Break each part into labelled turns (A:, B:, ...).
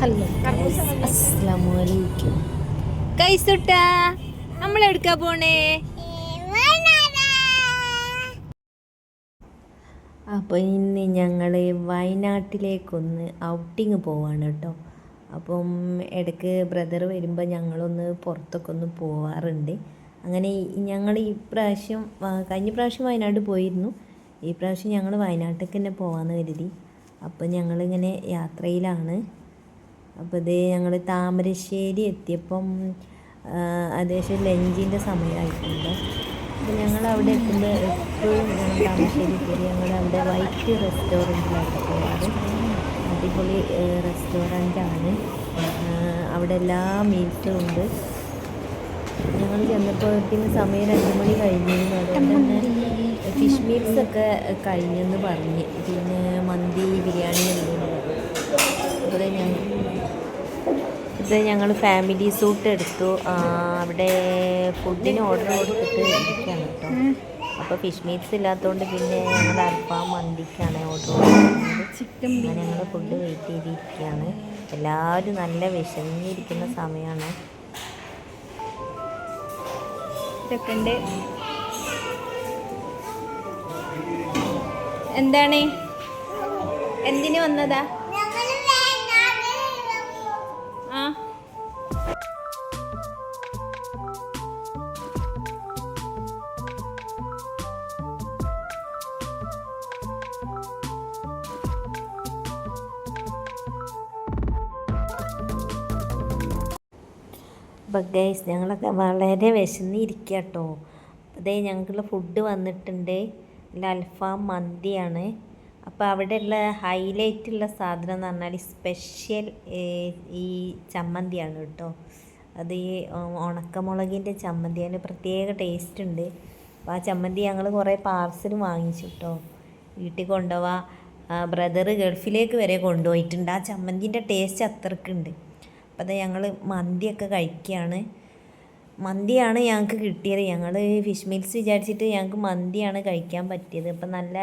A: Hello. കൈസുട്ട നമ്മൾ എടുക്കാ പോണേ? അപ്പോൾ ഇന്ന് ഞങ്ങൾ വയനാട്ടിലേക്കൊന്ന് ഔട്ടിങ് പോവാണ് കേട്ടോ. അപ്പം ഇടയ്ക്ക് ബ്രദർ വരുമ്പോൾ ഞങ്ങളൊന്ന് പുറത്തൊക്കെ ഒന്ന് പോവാറുണ്ട്. അങ്ങനെ ഞങ്ങൾ ഈ പ്രാവശ്യം കഴിഞ്ഞ പ്രാവശ്യം വയനാട് പോയിരുന്നു. ഈ പ്രാവശ്യം ഞങ്ങൾ വയനാട്ടിലേക്ക് തന്നെ പോകാമെന്ന് കരുതി. അപ്പോൾ ഞങ്ങളിങ്ങനെ യാത്രയിലാണ്. അപ്പോൾ ഇത് ഞങ്ങൾ താമരശ്ശേരി എത്തിയപ്പം ഏകദേശം ലഞ്ചിന്റെ സമയമായിട്ടുണ്ട്. അപ്പോൾ ഞങ്ങൾ അവിടെ എത്തുമ്പോൾ എപ്പോഴും ഞങ്ങൾ താമരശ്ശേരി എത്തിയത് ഞങ്ങൾ അവിടെ വൈറ്റ് റെസ്റ്റോറന്റിലാണ് പോകാറ് അടിപൊളി റെസ്റ്റോറന്റാണ് അവിടെ എല്ലാ മീൽസും ഉണ്ട്. ഞങ്ങൾ ചെന്നപ്പോഴത്തേന് സമയം രണ്ട് മണി കഴിഞ്ഞിരുന്നു അതുകൊണ്ട് തന്നെ ഫിഷ് മീൽസൊക്കെ കഴിഞ്ഞെന്ന് പറഞ്ഞ്. പിന്നെ മന്തി ബിരിയാണി എല്ലാം അപ്പോൾ ഞങ്ങൾ ഇത് ഞങ്ങൾ ഫാമിലി സൂട്ട് എടുത്തു. അവിടെ ഫുഡിന് ഓർഡർ കൊടുത്തിട്ട് ഇരിക്കുകയാണ് കേട്ടോ. അപ്പോൾ ഫിഷ് മീറ്റ്സ് ഇല്ലാത്തതുകൊണ്ട് പിന്നെ ഞങ്ങൾ അൽഫാം മന്തിക്കാണ് ഓർഡർ കൊടുക്കുന്നത് ചിക്കൻ അങ്ങനെ ഞങ്ങൾ ഫുഡ് വെയിറ്റ് ചെയ്തിരിക്കുകയാണ്. എല്ലാവരും നല്ല വിശന്നിരിക്കുന്ന സമയമാണ്. ഇതൊക്കെ എന്താണ്? എന്തിനു വന്നതാ? അപ്പോൾ ഗൈസ് ഞങ്ങളൊക്കെ വളരെ വിശന്നിരിക്കുക കേട്ടോ അതേ ഞങ്ങൾക്കുള്ള ഫുഡ് വന്നിട്ടുണ്ട്. അൽഫാം മന്തിയാണ്. അപ്പോൾ അവിടെയുള്ള ഹൈലൈറ്റ് ഉള്ള സാധനം എന്ന് പറഞ്ഞാൽ സ്പെഷ്യൽ ഈ ചമ്മന്തിയാണ് കേട്ടോ. അത് ഈ ഉണക്കമുളകിന്റെ ചമ്മന്തി അതിന് പ്രത്യേക ടേസ്റ്റ് ഉണ്ട്. അപ്പോൾ ആ ചമ്മന്തി ഞങ്ങൾ കുറേ പാർസൽ വാങ്ങിച്ചു കേട്ടോ. വീട്ടിൽ കൊണ്ടുപോവാ. ബ്രദർ ഗൾഫിലേക്ക് വരെ കൊണ്ടുപോയിട്ടുണ്ട്. ആ ചമ്മന്തിന്റെ ടേസ്റ്റ് അത്രക്കുണ്ട്. അപ്പോൾ അത് ഞങ്ങൾ മന്തിയൊക്കെ കഴിക്കുകയാണ് മന്തിയാണ് ഞങ്ങൾക്ക് കിട്ടിയത്. ഞങ്ങൾ ഫിഷ് മീൽസ് വിചാരിച്ചിട്ട് ഞങ്ങൾക്ക് മന്തിയാണ് കഴിക്കാൻ പറ്റിയത്. അപ്പം നല്ല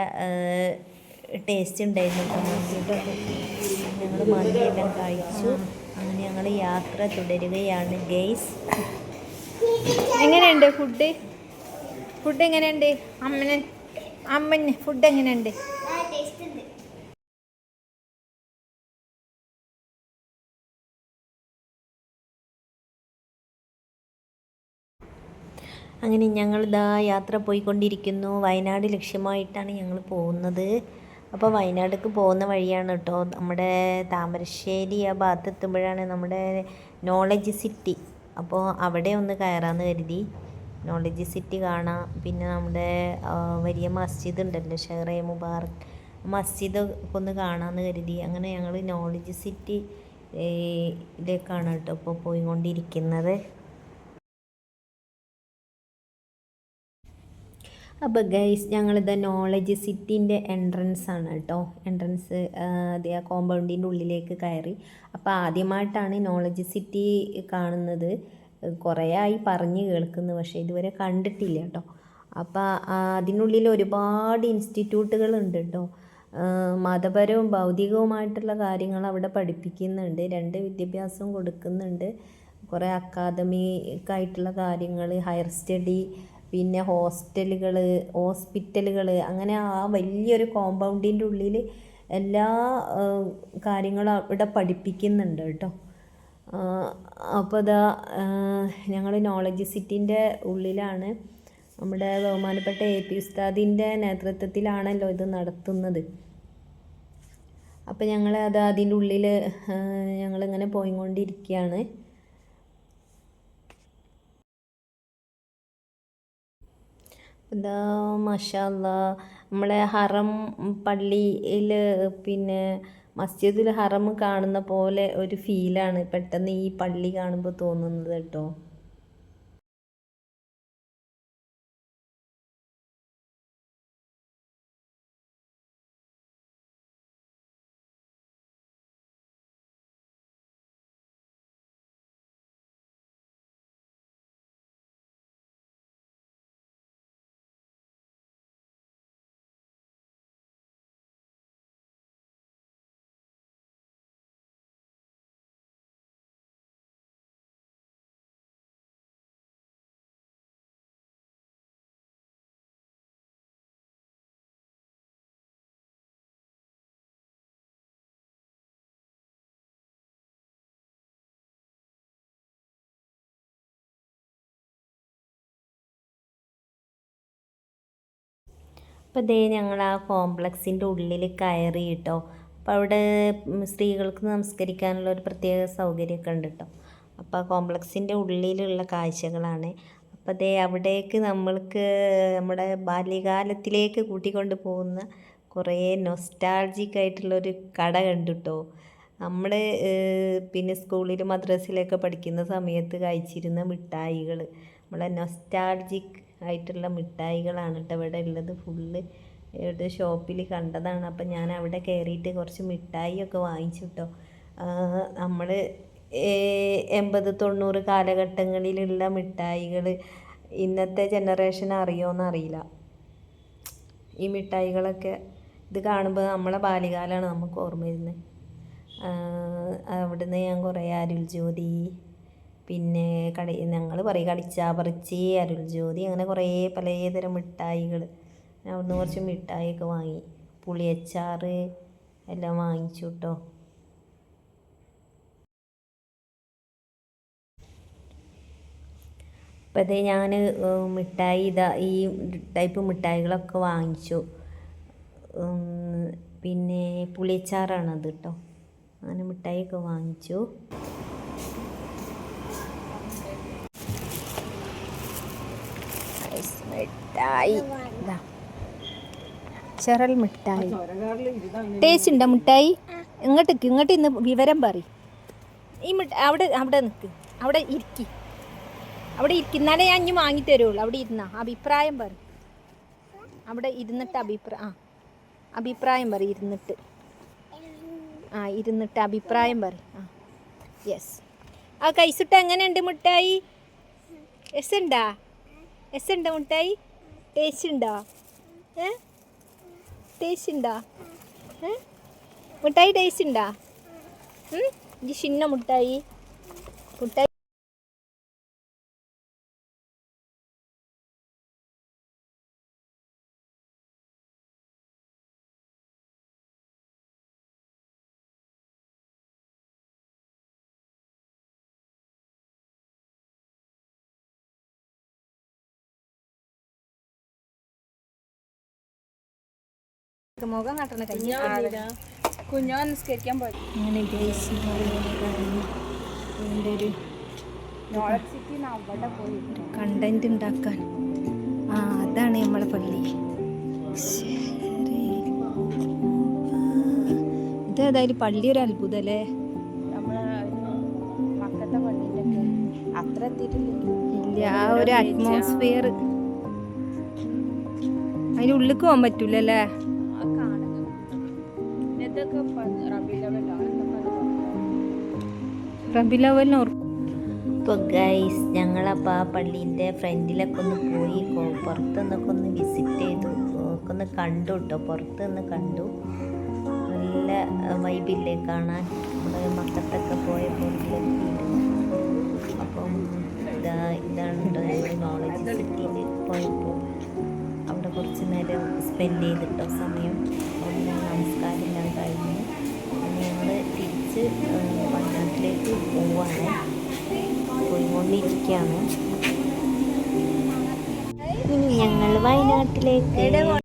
A: ടേസ്റ്റ് ഉണ്ടായിരുന്നു അപ്പം മന്തിയിട്ടൊക്കെ ഞങ്ങൾ മന്തിയെല്ലാം കഴിച്ചു. അങ്ങനെ ഞങ്ങൾ യാത്ര തുടരുകയാണ് ഗെയ്സ്
B: എങ്ങനെയുണ്ട് ഫുഡ് ഫുഡ് എങ്ങനെയുണ്ട്? അമ്മന് അമ്മന് ഫുഡ് എങ്ങനെയുണ്ട്?
A: അങ്ങനെ ഞങ്ങൾ ഇതാ യാത്ര പോയിക്കൊണ്ടിരിക്കുന്നു. വയനാട് ലക്ഷ്യമായിട്ടാണ് ഞങ്ങൾ പോകുന്നത്. അപ്പോൾ വയനാടേക്ക് പോകുന്ന വഴിയാണ് കേട്ടോ. നമ്മുടെ താമരശ്ശേരി ആ ഭാഗത്ത് എത്തുമ്പോഴാണ് നമ്മുടെ നോളജ് സിറ്റി അപ്പോൾ അവിടെ ഒന്ന് കയറാമെന്ന് കരുതി. നോളജ് സിറ്റി കാണാം. പിന്നെ നമ്മുടെ വലിയ മസ്ജിദ് ഉണ്ടല്ലോ ഷെഹറെ മുബാറക്. മസ്ജിദ് ഒക്കെ ഒന്ന് കാണാമെന്ന് കരുതി. അങ്ങനെ ഞങ്ങൾ നോളജ് സിറ്റി ഇതിലേക്കാണ് കേട്ടോ ഇപ്പോൾ പോയിക്കൊണ്ടിരിക്കുന്നത്. അപ്പോൾ ഗൈസ് ഞങ്ങളിത് നോളജ് സിറ്റിന്റെ എൻട്രൻസ് ആണ് കേട്ടോ എൻട്രൻസ് അതേ ആ കോമ്പൗണ്ടിന്റെ ഉള്ളിലേക്ക് കയറി. അപ്പോൾ ആദ്യമായിട്ടാണ് നോളജ് സിറ്റി കാണുന്നത്. കുറേ ആയി പറഞ്ഞ് കേൾക്കുന്നു പക്ഷേ ഇതുവരെ കണ്ടിട്ടില്ല കേട്ടോ അപ്പോൾ അതിനുള്ളിൽ ഒരുപാട് ഇൻസ്റ്റിറ്റ്യൂട്ടുകൾ ഉണ്ട് കേട്ടോ മതപരവും ഭൗതികവുമായിട്ടുള്ള കാര്യങ്ങൾ അവിടെ പഠിപ്പിക്കുന്നുണ്ട്. രണ്ട് വിദ്യാഭ്യാസവും കൊടുക്കുന്നുണ്ട്. കുറേ അക്കാദമിക്കായിട്ടുള്ള കാര്യങ്ങൾ ഹയർ സ്റ്റഡി പിന്നെ ഹോസ്റ്റലുകൾ ഹോസ്പിറ്റലുകൾ അങ്ങനെ ആ വലിയൊരു കോമ്പൗണ്ടിന്റെ ഉള്ളിൽ എല്ലാ കാര്യങ്ങളും അവിടെ പഠിപ്പിക്കുന്നുണ്ട് കേട്ടോ. അപ്പോൾ ഇതാ ഞങ്ങൾ നോളജ് സിറ്റിന്റെ ഉള്ളിലാണ് നമ്മുടെ ബഹുമാനപ്പെട്ട എ. പി. ഉസ്താദിന്റെ നേതൃത്വത്തിലാണല്ലോ ഇത് നടത്തുന്നത്. അപ്പോൾ ഞങ്ങൾ അത് അതിന്റെ ഉള്ളിൽ ഞങ്ങളിങ്ങനെ പോയിക്കൊണ്ടിരിക്കുകയാണ്. എന്താ മഷാല്ല നമ്മളെ ഹറം പള്ളിയിൽ പിന്നെ മസ്ജിദുൽ ഹറം കാണുന്ന പോലെ ഒരു ഫീലാണ് പെട്ടെന്ന് ഈ പള്ളി കാണുമ്പോൾ തോന്നുന്നത് കേട്ടോ. അപ്പോൾ ദേ ഞങ്ങൾ ആ കോംപ്ലക്സിന്റെ ഉള്ളിൽ കയറി കേട്ടോ അപ്പോൾ അവിടെ സ്ത്രീകൾക്ക് നമസ്കരിക്കാനുള്ള ഒരു പ്രത്യേക സൗകര്യമൊക്കെ ഉണ്ട് കേട്ടോ അപ്പോൾ ആ കോംപ്ലക്സിന്റെ ഉള്ളിലുള്ള കാഴ്ചകളാണ്. അപ്പോൾ ദേ അവിടേക്ക് നമ്മൾക്ക് നമ്മുടെ ബാല്യകാലത്തിലേക്ക് കൂട്ടിക്കൊണ്ട് പോകുന്ന കുറേ നൊസ്റ്റാൾജിക് ആയിട്ടുള്ളൊരു കട കണ്ടു കേട്ടോ നമ്മൾ പിന്നെ സ്കൂളിൽ മദ്രസയിലൊക്കെ പഠിക്കുന്ന സമയത്ത് കഴിച്ചിരുന്ന മിഠായികൾ നമ്മളെ നൊസ്റ്റാൾജിക് ആയിട്ടുള്ള മിഠായികളാണ് കേട്ടോ ഇവിടെ ഉള്ളത്. ഫുള്ള് ഇവിടെ ഷോപ്പിൽ കണ്ടതാണ്. അപ്പം ഞാൻ അവിടെ കയറിയിട്ട് കുറച്ച് മിഠായിയൊക്കെ വാങ്ങിച്ചു കേട്ടോ. നമ്മൾ എൺപത് തൊണ്ണൂറ് കാലഘട്ടങ്ങളിലുള്ള മിഠായികൾ ഇന്നത്തെ ജനറേഷൻ അറിയോന്ന് അറിയില്ല. ഈ മിഠായികളൊക്കെ ഇത് കാണുമ്പോൾ നമ്മളെ ബാല്യകാലമാണ് നമുക്ക് ഓർമ്മ വരുന്നത്. അവിടുന്ന് ഞാൻ കുറേ അരുൾ ജ്യോതി പിന്നെ കടി ഞങ്ങൾ പറയും കടിച്ചാപറിച്ചി അരുൾ ജ്യോതി അങ്ങനെ കുറേ പലതരം മിഠായികൾ ഞാൻ അവിടുന്ന് കുറച്ച് മിഠായിയൊക്കെ വാങ്ങി. പുളിയച്ചാറ് എല്ലാം വാങ്ങിച്ചു കേട്ടോ അപ്പോൾ അതേ ഞാൻ മിഠായി ഇതാ ഈ ടൈപ്പ് മിഠായികളൊക്കെ വാങ്ങിച്ചു. പിന്നെ പുളിയച്ചാറാണത് കേട്ടോ അങ്ങനെ മിഠായിയൊക്കെ വാങ്ങിച്ചു.
B: മിഠായി. ചെറൽ മിഠായി. ടേസ്റ്റ് ഉണ്ടോ മിഠായി? ഇങ്ങോട്ട് ഇങ്ങോട്ട് ഇന്ന് വിവരം പറ ഈ മിഠായി അവിടെ അവിടെ നിൽക്ക് അവിടെ ഇരിക്കി. അവിടെ ഇരിക്കുന്നാലേ ഞാൻ ഇനി വാങ്ങി തരുള്ളൂ. അവിടെ ഇരുന്നാ. അഭിപ്രായം പറ അവിടെ ഇരുന്നിട്ട് അഭിപ്രായം ആ. അഭിപ്രായം പറ ഇരുന്നിട്ട്. ആ ഇരുന്നിട്ട് അഭിപ്രായം പറ ആ. യെസ് ആ കൈസുട്ട എങ്ങനെയുണ്ട് മിഠായി? എസ് ഉണ്ടാ എസ് ഉണ്ടോ മുട്ടായി? ടേസ്റ്റ് ഉണ്ടോ? ഏ? ടേസ്റ്റ് ഉണ്ടോ? ഏ? മുട്ടായി ടേസ്റ്റ് ഉണ്ടോ? ഇത് ചിന്ന മുട്ടായി. മിഠായി മുഖം കാട്ടണ കഴിഞ്ഞ
C: കുഞ്ഞോ നിസ്കരിക്കാൻ പോയി.
B: അങ്ങനെ ഒരു കണ്ടന്റ് ഉണ്ടാക്കാൻ. ആ അതാണ് നമ്മളെ പള്ളി. ഇതേതായാലും പള്ളി ഒരു അത്ഭുതം അല്ലേ ഇല്ല ആ ഒരു അറ്റ്മോസ്ഫിയർ അതിന്റെ ഉള്ളിൽ പോകാൻ പറ്റൂല അല്ലേ
C: ആ കാണുന്നത് ഇതൊക്കെ
B: ഓർക്കും
A: ഇപ്പോൾ ഗൈസ് ഞങ്ങളപ്പോൾ ആ പള്ളീന്റെ ഫ്രണ്ടിലൊക്കെ ഒന്ന് പോയി പുറത്തു നിന്നൊക്കെ ഒന്ന് വിസിറ്റ് ചെയ്തു. ഒക്കെ ഒന്ന് കണ്ടു കേട്ടോ പുറത്ത് നിന്ന് കണ്ടു. നല്ല വൈബില്ലേ കാണാൻ? നമ്മൾ മക്കത്തൊക്കെ പോയപ്പോൾ ഒരു അപ്പം ഇതാ ഇതാണ് കേട്ടോ ഞങ്ങൾ നോളജ് സിറ്റിയിൽ പോയപ്പോൾ അവിടെ കുറച്ച് നേരം സ്പെൻഡ് ചെയ്തിട്ടോ സമയം. എല്ലാം കഴിഞ്ഞു ഞങ്ങൾ തിരിച്ച് വയനാട്ടിലേക്ക് പോവാണ്. പോയിക്കൊണ്ടിരിക്കുകയാണ്. ഞങ്ങൾ വയനാട്ടിലേക്ക്